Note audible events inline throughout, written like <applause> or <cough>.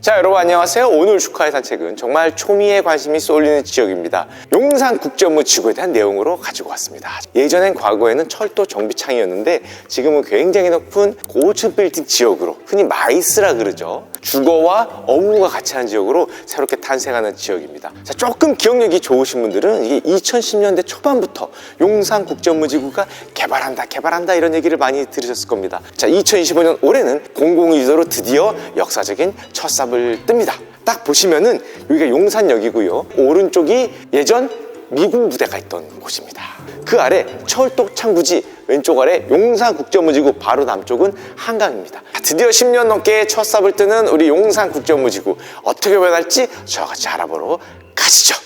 자 여러분 안녕하세요. 오늘 축하의 산책은 정말 초미의 관심이 쏠리는 지역입니다 용산 국제업무 지구에 대한 내용으로 가지고 왔습니다. 예전엔 과거에는 철도 정비창이었는데 지금은 굉장히 높은 고층 빌딩 지역으로 흔히 마이스라 그러죠. 주거와 업무가 같이 하는 지역으로 새롭게 탄생하는 지역입니다. 자 조금 기억력이 좋으신 분들은 이게 2010년대 초반부터 용산 국제업무지구가 개발한다 개발한다 이런 얘기를 많이 들으셨을 겁니다. 자 2025년 올해는 공공유도로 드디어 역사적인 첫 삽을 뜹니다 딱 보시면은 여기가 용산역이고요. 오른쪽이 예전 미군 부대가 있던 곳입니다. 그 아래 철도 창구지 왼쪽 아래 용산 국제업무지구 바로 남쪽은 한강입니다. 자, 드디어 10년 넘게 첫 삽을 뜨는 우리 용산 국제업무지구 어떻게 변할지 저와 같이 알아보러 가시죠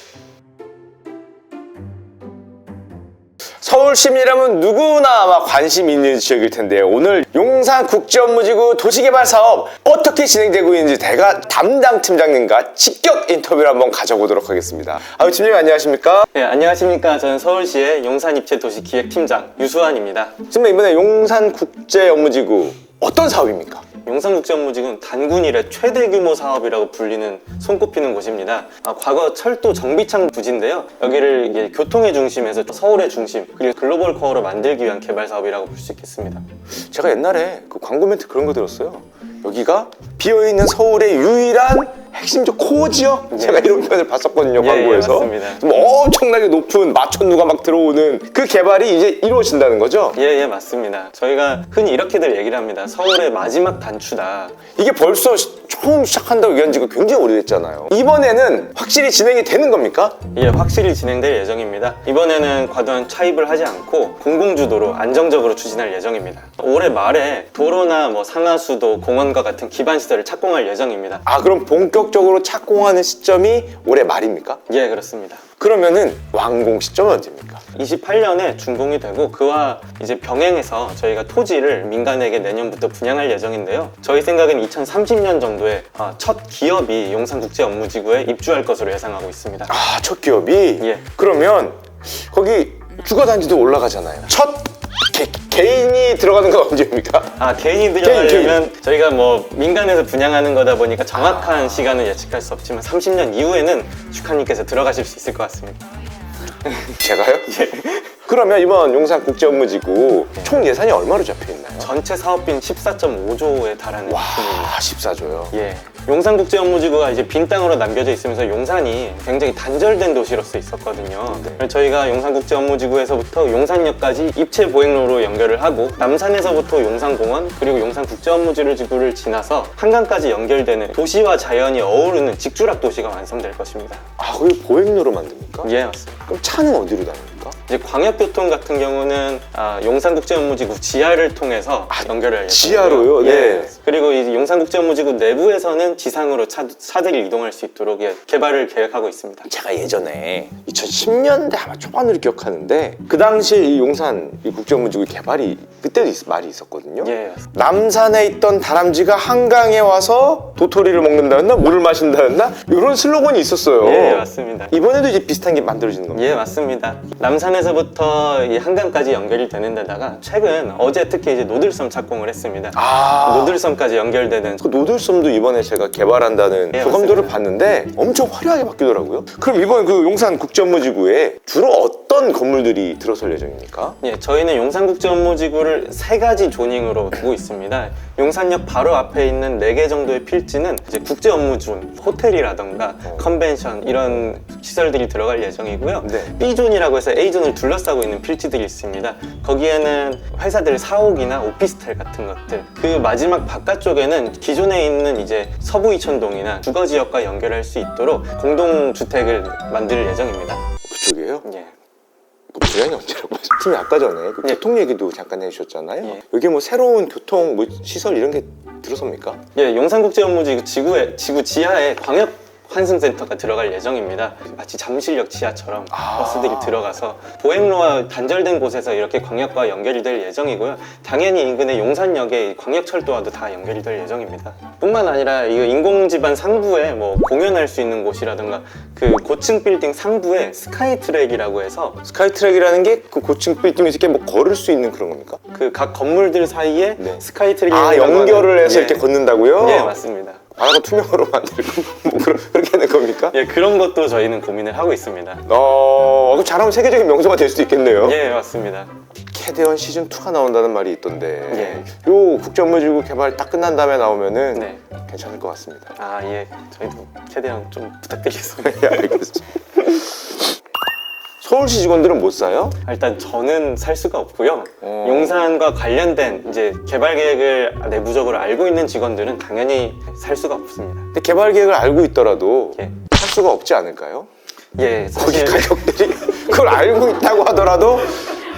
서울 시민이라면 누구나 아마 관심 있는 지역일 텐데요. 오늘 용산 국제업무지구 도시개발 사업 어떻게 진행되고 있는지 대가 담당 팀장님과 직격 인터뷰를 한번 가져보도록 하겠습니다. 아, 팀장님 안녕하십니까? 네, 안녕하십니까. 저는 서울시의 용산 입체 도시 기획 팀장 유수환입니다. 팀장 이번에 용산 국제업무지구 어떤 사업입니까? 용산국제업무지구는 단군 이래 최대 규모 사업이라고 불리는 손꼽히는 곳입니다. 아, 과거 철도 정비창 부지인데요. 여기를 교통의 중심에서 서울의 중심 그리고 글로벌 코어로 만들기 위한 개발 사업이라고 볼 수 있겠습니다. 제가 옛날에 그 광고 멘트 그런 거 들었어요. 여기가 비어있는 서울의 유일한 핵심적 코어 지역? 제가 이런 표현을 봤었거든요, 예, 광고에서. 예, 맞습니다. 좀 엄청나게 높은 마천루가 막 들어오는 그 개발이 이제 이루어진다는 거죠? 예, 예, 맞습니다. 저희가 흔히 이렇게들 얘기를 합니다. 서울의 마지막 단추다. 이게 벌써 시- 처음 시작한다고 얘기한 지가 굉장히 오래됐잖아요. 이번에는 확실히 진행이 되는 겁니까? 예, 확실히 진행될 예정입니다. 이번에는 과도한 차입을 하지 않고 공공주도로 안정적으로 추진할 예정입니다. 올해 말에 도로나 뭐 상하수도, 공원과 같은 기반 시설을 착공할 예정입니다. 아, 그럼 본격적으로 착공하는 시점이 올해 말입니까? 예, 그렇습니다. 그러면은 완공 시점은 언제입니까? 28년에 준공이 되고 그와 이제 병행해서 저희가 토지를 민간에게 내년부터 분양할 예정인데요. 저희 생각엔 2030년 정도에 아, 첫 기업이 용산국제업무지구에 입주할 것으로 예상하고 있습니다. 아, 첫 기업이? 예. 그러면 거기 주거단지도 올라가잖아요. 첫 개, 개인이 들어가는 건 언제입니까? 아 개인이 개인, 들어가려면 저희가 뭐 민간에서 분양하는 거다 보니까 정확한 시간을 예측할 수 없지만 30년 이후에는 슈카님께서 들어가실 수 있을 것 같습니다. <laughs> 제가요? 예. 그러면 이번 용산 국제 업무지구 총 예산이 얼마로 잡혀 있나요? 전체 사업비는 14.5조에 달하는 와, 수입니다. 14조요. 예. 용산국제업무지구가 이제 빈 땅으로 남겨져 있으면서 용산이 굉장히 단절된 도시로서 있었거든요. 네. 그래서 저희가 용산국제업무지구에서부터 용산역까지 입체 보행로로 연결을 하고 남산에서부터 용산공원 그리고 용산국제업무지구를 지나서 한강까지 연결되는 도시와 자연이 어우르는 직주락 도시가 완성될 것입니다. 아, 거기 보행로로 만듭니까? 예, 맞습니다. 그럼 차는 어디로 다 닙니까? 이제 광역교통 같은 경우는 아, 용산국제업무지구 지하를 통해서 연결할 예정이고요. 지하로요? 예. 네. 그리고 이 용산국제업무지구 내부에서는 지상으로 차, 차들이 이동할 수 있도록 예, 개발을 계획하고 있습니다. 제가 예전에 2010년대 아마 초반으로 기억하는데 그 당시에 이 용산 이 국제업무지구 개발이 그때도 있- 말이 있었거든요. 예. 남산에 있던 다람쥐가 한강에 와서 도토리를 먹는다였나 물을 마신다였나 이런 슬로건이 있었어요. 예, 맞습니다. 이번에도 이제 비슷한 게 만들어지는 겁니다. 예, 맞습니다. 남산에서부터 이 한강까지 연결이 되는 데다가 최근 어제 특히 이제 노들섬 착공을 했습니다. 아 노들섬까지 연결되는 그 노들섬도 이번에 제가 개발한다는 예, 교감도를 맞습니다. 봤는데 엄청 화려하게 바뀌더라고요. 그럼 이번 그 용산 국제업무지구에 주로 어떤 건물들이 들어설 예정입니까? 예, 저희는 용산국제업무지구를 세 가지 조닝으로 두고 있습니다. 용산역 바로 앞에 있는 네개 정도의 필지는 이제 국제 업무존, 호텔이라던가 어. 컨벤션 이런 시설들이 들어갈 예정이고요. 네. B존이라고 해서 A존을 둘러싸고 있는 필지들이 있습니다. 거기에는 회사들 사옥이나 오피스텔 같은 것들. 그 마지막 바깥쪽에는 기존에 있는 이제 서부 이천동이나 주거 지역과 연결할 수 있도록 공동 주택을 만들 예정입니다. 그쪽이에요? 예. 그 분양이 언제라고? 팀이 아까 전에 그 예. 교통 얘기도 잠깐 해주셨잖아요. 예. 여기 뭐 새로운 교통 뭐 시설 이런 게 들어섭니까? 예, 용산국제업무지구 지구에 지구 지하에 광역 환승센터가 들어갈 예정입니다. 마치 잠실역 지하처럼 아. 버스들이 들어가서 보행로와 단절된 곳에서 이렇게 광역과 연결이 될 예정이고요. 당연히 인근의 용산역에 광역철도와도 다 연결이 될 예정입니다. 뿐만 아니라 이 인공지반 상부에 뭐 공연할 수 있는 곳이라든가 그 고층 빌딩 상부에 스카이트랙이라고 해서 스카이트랙이라는 게 그 고층 빌딩에서 이렇게 뭐 걸을 수 있는 그런 겁니까? 그 각 건물들 사이에 네. 스카이트랙이 아 연결을 해서 이렇게 걷는다고요? 예, 맞습니다. 바다가 투명으로 만들고 뭐 그런, 겁니까? 예, 그런 것도 저희는 고민을 하고 있습니다. 어, 그럼 잘하면 세계적인 명소가 될 수도 있겠네요. 예, 맞습니다. 캐대원 시즌 2가 나온다는 말이 있던데 예. 요 국제업무지구 개발 딱 끝난 다음에 나오면은 네. 괜찮을 것 같습니다. 아, 예. 저희도 최대한 좀 부탁드리겠습니다. <laughs> 예, 알겠습니다. 서울시 직원들은 못 사요? 일단 저는 살 수가 없고요. 어. 용산과 관련된 이제 개발 계획을 내부적으로 알고 있는 직원들은 당연히 살 수가 없습니다. 근데 개발 계획을 알고 있더라도 예. 살 수가 없지 않을까요? 예, 거기 사실 가격들이 <laughs> 그걸 알고 있다고 하더라도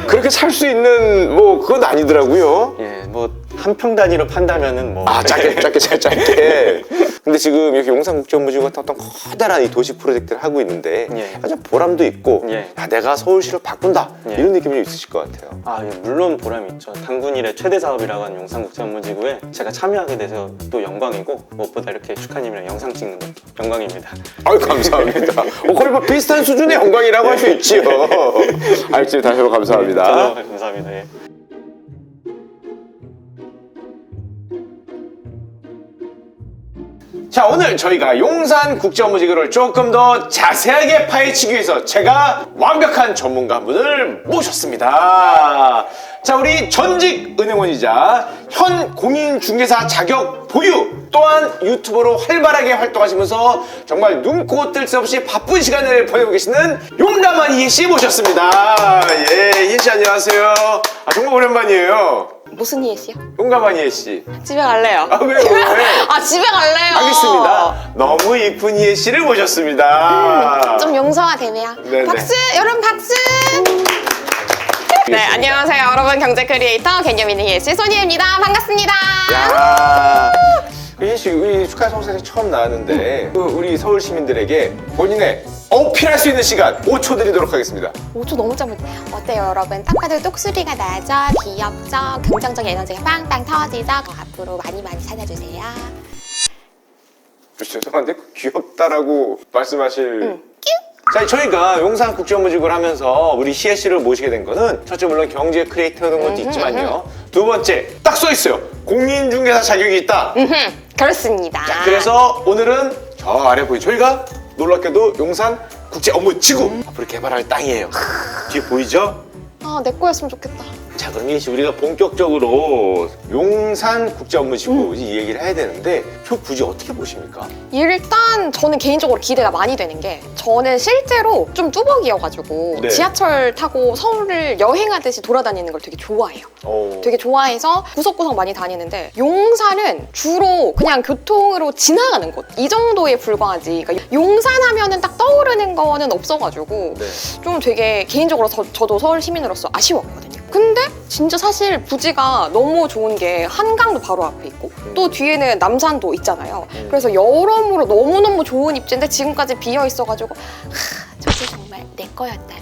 그렇게 살 수 있는 뭐 그건 아니더라고요. 예, 뭐 한 평 단위로 판다면은 뭐 아 짧게 짧게 잘 짧게. <laughs> 근데 지금 이렇게 용산국제업무지구 같은 어떤 커다란 이 도시 프로젝트를 하고 있는데 예. 아주 보람도 있고 예. 야 내가 서울시를 바꾼다 예. 이런 느낌이 좀 있으실 것 같아요. 아, 예, 물론 보람이 있죠. 당군 일의 최대 사업이라고 하는 용산국제업무지구에 제가 참여하게 돼서 또 영광이고 무엇보다 이렇게 축하님이랑 영상 찍는 것도 영광입니다. 아유 감사합니다. <laughs> 어, 거의 뭐 비슷한 수준의 영광이라고 할 수 있지요. <laughs> 알겠습니다. 다시 한번 감사합니다. 저도 감사합니다. 예. 자 오늘 저희가 용산 국제업무지구를 조금 더 자세하게 파헤치기 위해서 제가 완벽한 전문가 한 분을 모셨습니다. 자 우리 전직 은행원이자 현 공인중개사 자격 보유 또한 유튜버로 활발하게 활동하시면서 정말 눈코 뜰 새 없이 바쁜 시간을 보내고 계시는 용담한 이해씨 모셨습니다. 예, 이해씨 안녕하세요. 아, 정말 오랜만이에요. 무슨 이해씨요? 용감한 이해씨. 집에 갈래요. 아, 왜요? 왜? <laughs> 아 집에 갈래요. 하겠습니다. 너무 이쁜 이해 씨를 모셨습니다. 좀 용서가 되네요. 네네. 박수, 여러분 박수. 네, 안녕하세요, 여러분 경제 크리에이터 개념 있는 이해씨 소니입니다. 반갑습니다. 야. 이해 씨, 우리 축하 성사에 처음 나왔는데 그 우리 서울 시민들에게 본인의 어필할 수 있는 시간 5초 드리도록 하겠습니다. 5초 너무 짧은 어때요, 여러분? 딱 봐도 똑소리가 나죠? 귀엽죠? 긍정적 에너지가 빵빵 터지죠? 앞으로 많이 많이 찾아주세요. 죄송한데 귀엽다라고 말씀하실. 자, 저희가 용산 국제업무직을 하면서 우리 희애 씨를 모시게 된 거는 첫째 물론 경제 크리에이터는 것도 있지만요. 두 번째 딱 써 있어요. 공인중개사 자격이 있다. 음흠, 그렇습니다. 자, 그래서 오늘은 저 아래 보이 저희가 놀랍게도 용산 국제 업무 지구 앞으로 개발할 땅이에요. 뒤에 보이죠? 아, 내 거였으면 좋겠다. 자, 그럼 이시 우리가 본격적으로 용산 국제 업무 지구 이 얘기를 해야 되는데 저 굳이 어떻게 보십니까? 일단 저는 개인적으로 기대가 많이 되는 게 저는 실제로 좀 뚜벅이어가지고 네. 지하철 타고 서울을 여행하듯이 돌아다니는 걸 되게 좋아해요. 어, 되게 좋아해서 구석구석 많이 다니는데 용산은 주로 그냥 교통으로 지나가는 곳 이 정도에 불과하지 그러니까 용산 하면은 딱 떠오르는 거는 없어가지고 네. 좀 되게 개인적으로 저, 저도 서울 시민으로서 아쉬웠거든요. 근데 진짜 사실 부지가 너무 좋은 게 한강도 바로 앞에 있고 또 뒤에는 남산도 있잖아요. 음. 그래서 여러모로 너무너무 좋은 입지인데 지금까지 비어 있어가지고 하, 저게 정말 내 거였다면 음.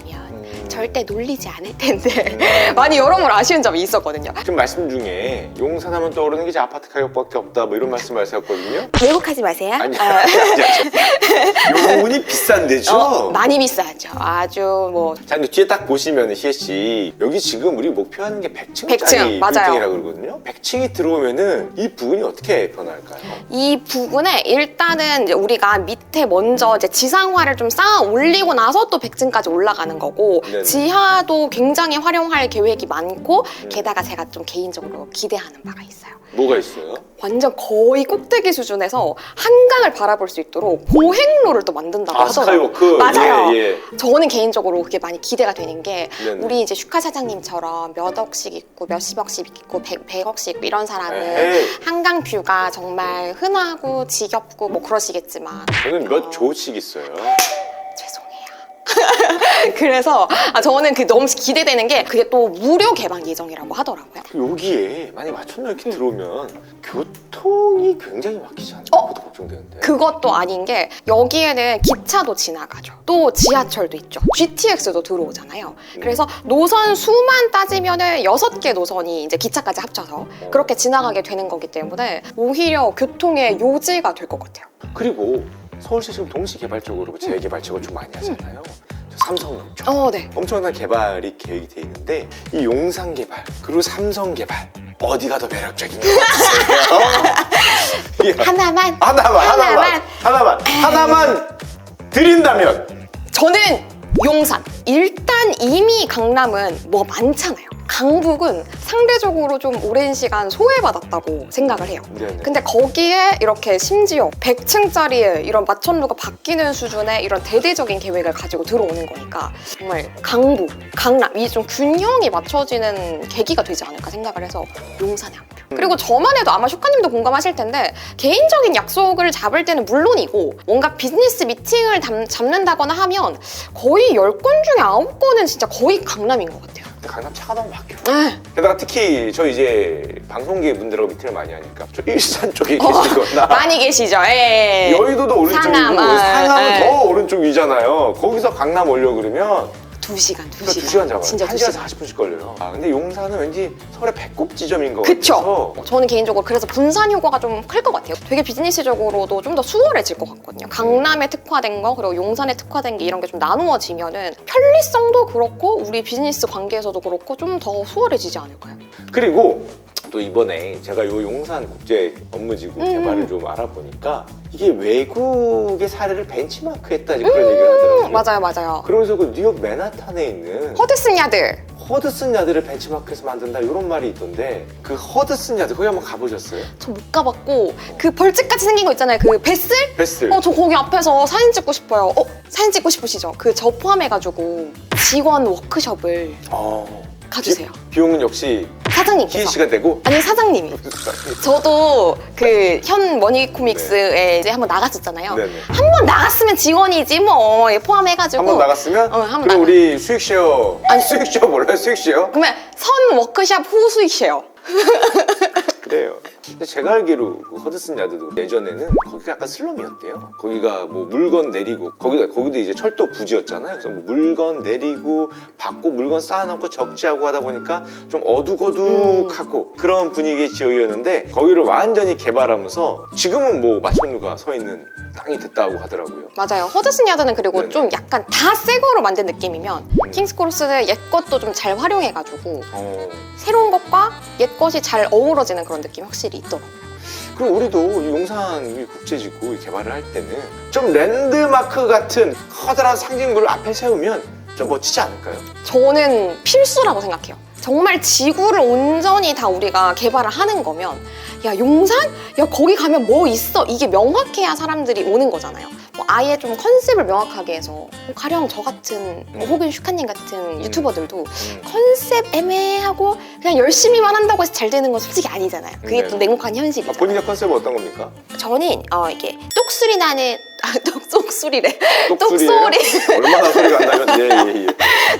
절대 놀리지 않을 텐데 <laughs> 많이 여러모로 아쉬운 점이 있었거든요. 지금 말씀 중에 용산하면 떠오르는 게 이제 아파트 가격밖에 없다 뭐 이런 말씀을 하셨거든요. 왜곡하지 <laughs> 마세요. 아니, 아, 아니, 아니, 아니. <laughs> 요분이 비싼 데죠? 어, 많이 비싸죠. 아주 뭐 자, 근데 뒤에 딱 보시면 희애 씨 여기 지금 우리 목표하는 게 100층짜리 100층, 맞아요. 빌딩이라고 그러거든요. 100층이 들어오면은 이 부분이 어떻게 변할까요? 이 부분에 일단은 이제 우리가 밑에 먼저 이제 지상화를 좀 쌓아 올리고 나서 또 100층까지 올라가는 거고 네 네. 지하도 굉장히 활용할 계획이 많고 음. 게다가 제가 좀 개인적으로 기대하는 바가 있어요. 뭐가 있어요? 완전 거의 꼭대기 수준에서 한강을 바라볼 수 있도록 보행로를 또 만든다고 아, 하더라고요. 스카이워크. 맞아요. 예, 예. 저는 개인적으로 그게 많이 기대가 되는 게 네네. 우리 이제 슈카 사장님처럼 몇 억씩 있고 몇십 억씩 있고 백, 백억씩 있고 이런 사람은 에이. 한강 뷰가 정말 흔하고 지겹고 뭐 그러시겠지만 저는 몇 조씩 있어요. 죄송해요. <laughs> 그래서 아, 저는 그 너무 기대되는 게 그게 또 무료 개방 예정이라고 하더라고요. 여기에 만약 맞춤 이렇게 들어오면 교통이 굉장히 막히지 않아요? 어? 그것도 걱정되는데. 그것도 아닌 게 여기에는 기차도 지나가죠. 또 지하철도 있죠. GTX도 들어오잖아요. 그래서 노선 수만 따지면은 여섯 개 노선이 이제 기차까지 합쳐서 그렇게 지나가게 되는 거기 때문에 오히려 교통의 요지가 될 것 같아요. 그리고 서울시 지금 동시개발적으로 재개발책을 좀 많이 하잖아요. 저 삼성용청. 어, 네. 엄청난 개발이 계획이 돼 있는데 이 용산 개발 그리고 삼성 개발 어디가 더 매력적인 것 같으세요? <laughs> 예. 하나만 하나만, 하나만, 하나만, 하나만 드린다면 저는 용산. 일단 이미 강남은 뭐 많잖아요. 강북은 상대적으로 좀 오랜 시간 소외받았다고 생각을 해요. 네네. 근데 거기에 이렇게 심지어 100층짜리의 이런 마천루가 바뀌는 수준의 이런 대대적인 계획을 가지고 들어오는 거니까 정말 강북, 강남 이 좀 균형이 맞춰지는 계기가 되지 않을까 생각을 해서 용산에 한 표. 그리고 저만 해도 아마 슈카님도 공감하실 텐데 개인적인 약속을 잡을 때는 물론이고 뭔가 비즈니스 미팅을 담- 잡는다거나 하면 거의 10건 중에 9건은 진짜 거의 강남인 것 같아요. 강남 차가 너무 막혀. 네. 게다가 특히 저 이제 방송계 분들하고 미팅을 많이 하니까 저 일산 쪽에 어, 계시거나 <laughs> 많이 계시죠. 예. 여의도도 오른쪽이고 상암, 아, 상암은 예. 더 오른쪽이잖아요. 거기서 강남 오려 그러면 두 시간, 두 그러니까 시간. 두 시간 잡아요. 진짜 한두 시간 시간. 40분씩 걸려요. 아 근데 용산은 왠지 서울의 배꼽 지점인 것 그쵸? 같아서 저는 개인적으로 그래서 분산 효과가 좀 클 것 같아요. 되게 비즈니스적으로도 좀 더 수월해질 것 같거든요. 강남에 특화된 거 그리고 용산에 특화된 게 이런 게 좀 나누어지면은 편리성도 그렇고 우리 비즈니스 관계에서도 그렇고 좀 더 수월해지지 않을까요? 그리고 또 이번에 제가 요 용산 국제 업무지구 음. 개발을 좀 알아보니까 이게 외국의 사례를 벤치마크했다 그런 얘기를 하더라고요. 음, 맞아요, 맞아요. 그러면서 그 뉴욕 맨하탄에 있는 허드슨 야드 허드슨 야드를 벤치마크해서 만든다 이런 말이 있던데 그 허드슨 야드 거기 한번 가보셨어요? 저 못 가봤고 그 벌집같이 생긴 거 있잖아요. 그 베슬? 베스트. 어, 저 거기 앞에서 사진 찍고 싶어요. 어, 사진 찍고 싶으시죠? 그 저 포함해가지고 직원 워크숍을 어. 가주세요. 비, 용은 역시 사장님께서. 씨가 되고 아니 사장님이. 저도 그 현 머니코믹스에 이제 한번 나갔었잖아요. 네네. 한 번 나갔으면 직원이지 뭐 포함해가지고. 한 번 나갔으면 어, 한번 그럼 나가- 우리 수익 쉐어 아니. 수익 쉐어 몰라요 수익 쉐어? 그러면 선 워크샵 후 수익이에요. <laughs> 그래요. 근데 제가 알기로 그 허드슨 야드도 예전에는 거기가 약간 슬럼이었대요. 거기가 뭐 물건 내리고 거기가 거기도 이제 철도 부지였잖아요. 그래서 뭐 물건 내리고 받고 물건 쌓아놓고 적재하고 하다 보니까 좀 어둑어둑하고 그런 분위기의 지역이었는데 거기를 완전히 개발하면서 지금은 뭐 마천루가 서 있는 땅이 됐다고 하더라고요. 맞아요. 허드슨 야드는 그리고 네네. 좀 약간 다 새 거로 만든 느낌이면 킹스크로스는 옛 것도 좀 잘 활용해가지고 어. 새로운 것과 옛 것이 잘 어우러지는 그런 느낌 이 확실히 있더라고요. 그럼 우리도 이 용산 이 국제지구 개발을 할 때는 좀 랜드마크 같은 커다란 상징물을 앞에 세우면 좀 멋지지 않을까요? 저는 필수라고 생각해요. 정말 지구를 온전히 다 우리가 개발을 하는 거면 야 용산? 야 거기 가면 뭐 있어? 이게 명확해야 사람들이 오는 거잖아요. 뭐 아예 좀 컨셉을 명확하게 해서 뭐 가령 저 같은 뭐 음. 혹은 슈카님 같은 유튜버들도 음. 컨셉 애매하고 그냥 열심히만 한다고 해서 잘 되는 건 솔직히 아니잖아요. 그게 네. 또 냉혹한 아, 현실이잖아요. 본인의 컨셉은 어떤 겁니까? 저는 어 이게 똑소리 나는 아, 똑, 똑소리래. 똑소리. 얼마나 소리가 안 나면 예 예 예.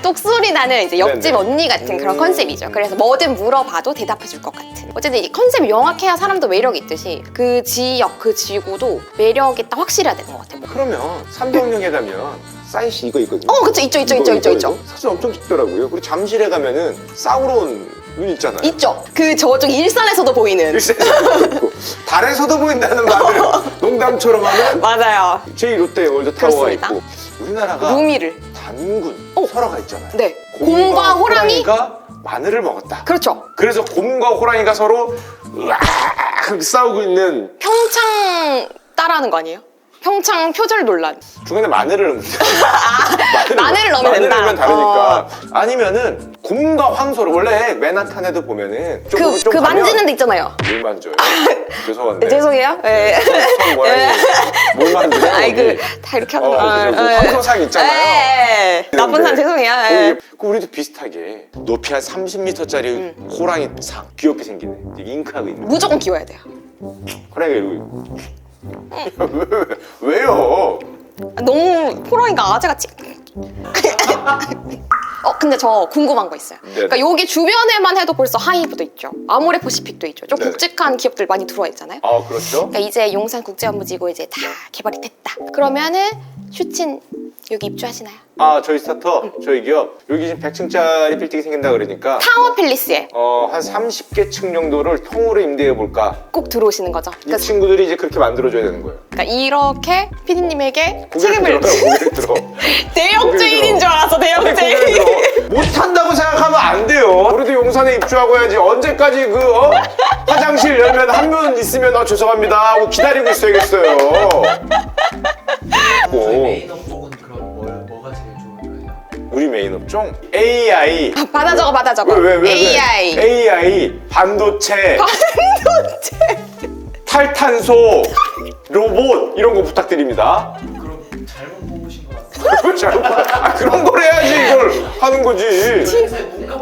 똑소리 나는 이제 옆집 네네. 언니 같은 그런 음. 컨셉이죠. 그래서 뭐든 물어봐도 대답해 줄 것 같은. 어쨌든 이 컨셉이 명확해야 사람도 매력이 있듯이 그 지역, 그 지구도 매력이 딱 확실해야 되는 것 같아요. 그러면 삼성역에 가면 사이시 이거 있거든요. 어, 그쵸. 있죠, 있죠, 있죠, 있죠, 있죠. 사진 엄청 찍더라고요. 그리고 잠실에 가면은 사우론 눈 있잖아요. 있죠. 그 저쪽 일산에서도 보이는. 일산에서도 있고 달에서도 보인다는 말을 <laughs> 농담처럼 하면 맞아요. 제2 롯데 월드타워가 그렇습니다. 있고 우리나라가 루미를. 단군 어. 설화가 있잖아요. 네. 곰과 호랑이? 호랑이 가 마늘을 먹었다. 그렇죠. 그래서 곰과 호랑이가 서로 으악 싸우고 있는 평창 따라하는 거 아니에요? 평창 표절 논란. 중간에 마늘을 넣는다. <laughs> 마늘을 넣으면 마늘을 된다. 넣으면 다르니까. 아니면은 곰과 황소를 원래 맨하탄에도 보면은 조금 그, 좀 그 가면 만지는 데 있잖아요. 뭘 만져요. <laughs> 죄송한데. 죄송해요. 예. 손 모양이 뭘 만져요? 아이 거기? 그다 이렇게 어, 하는 거. 그 황소상 있잖아요. 예. 나쁜 산 죄송해요. 예. 그 우리도 비슷하게 높이 한 30m짜리 음. 호랑이 상 귀엽게 생기네. 잉크하고 있는. 무조건 키워야 돼요. 호랑이가 이러고 왜, <laughs> 왜요? 너무 호랑이가 아재같이. 어 근데 저 궁금한 거 있어요. 네네. 그러니까 여기 주변에만 해도 벌써 하이브도 있죠. 아모레 퍼시픽도 있죠. 좀 네네. 굵직한 기업들 많이 들어와 있잖아요. 아 그렇죠. 그러니까 이제 용산 국제업무지구 이제 다 개발이 됐다. 그러면은 슈친 여기 입주하시나요? 아 저희 스타터 저희 기업 여기 지금 100층짜리 빌딩이 생긴다 그러니까 타워 팰리스에 어한 30개 층 정도를 통으로 임대해 볼까. 꼭 들어오시는 거죠. 이 그러니까, 친구들이 이제 그렇게 만들어줘야 되는 거예요. 그러니까 이렇게 피디님에게 고개를 책임을 들어요. 고개를 <laughs> 들어. 대형주인인 줄 알았어 아니, 고개를. 들어. 못한다고 생각하면 안 돼요. 우리도 용산에 입주하고 해야지. 언제까지 그 어? 화장실 열면 한 분 있으면 어 죄송합니다 하고 기다리고 있어야겠어요. 저 우리 메인 업종 AI. 받아 적어 받아 적어. 왜, 왜, 왜, 왜? AI. AI, 반도체, 반도체. 탈탄소, 로봇 이런 거 부탁드립니다. 그럼 잘못 뽑으신 것 같아요. 않아? 아, 그런 걸 해야지 이걸 하는 거지. 회사에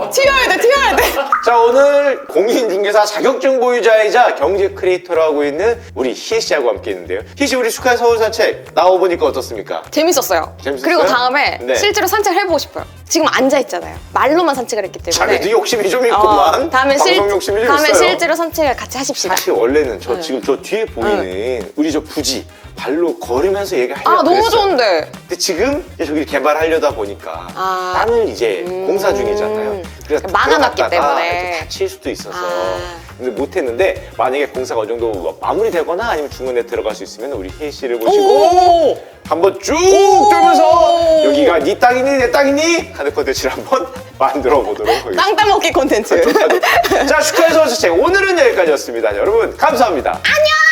튀어야 돼 튀어야 돼. 자 오늘 공인중개사 자격증 보유자이자 경제 크리에이터로 하고 있는 우리 희애 씨하고 함께 있는데요. 희애 씨 우리 축하해 서울 산책 나와 보니까 어떻습니까? 재밌었어요. 재밌었어요? 그리고 다음에 네. 실제로 산책을 해보고 싶어요. 지금 앉아 있잖아요. 말로만 산책을 했기 때문에. 자기도 욕심이 좀 있구만. 어, 다음에 실 방송 욕심이 좀 다음에 있어요. 실제로 산책을 같이 하십시다. 사실 원래는 저 네. 지금 저 뒤에 보이는 우리 저 부지 발로 걸으면서 얘기하려고 아 너무 그랬어요. 좋은데. 근데 지금 이제 저기 개발하려다 보니까 아. 땅을 이제 음. 공사 중이잖아요. 그래서 막아놨기 들어갔다가 때문에. 또 다칠 수도 있어서 아. 근데 못했는데 만약에 공사가 어느 정도 뭐 마무리되거나 아니면 중간에 들어갈 수 있으면 우리 혜희 씨를 모시고 오. 한번 쭉 돌면서 여기가 네 땅이니 내 땅이니 하는 컨텐츠를 한번 <laughs> 만들어 보도록 하겠습니다. 땅 따먹기 콘텐츠. 자 축하해서 선책 오늘은 여기까지였습니다. 여러분 감사합니다. 안녕.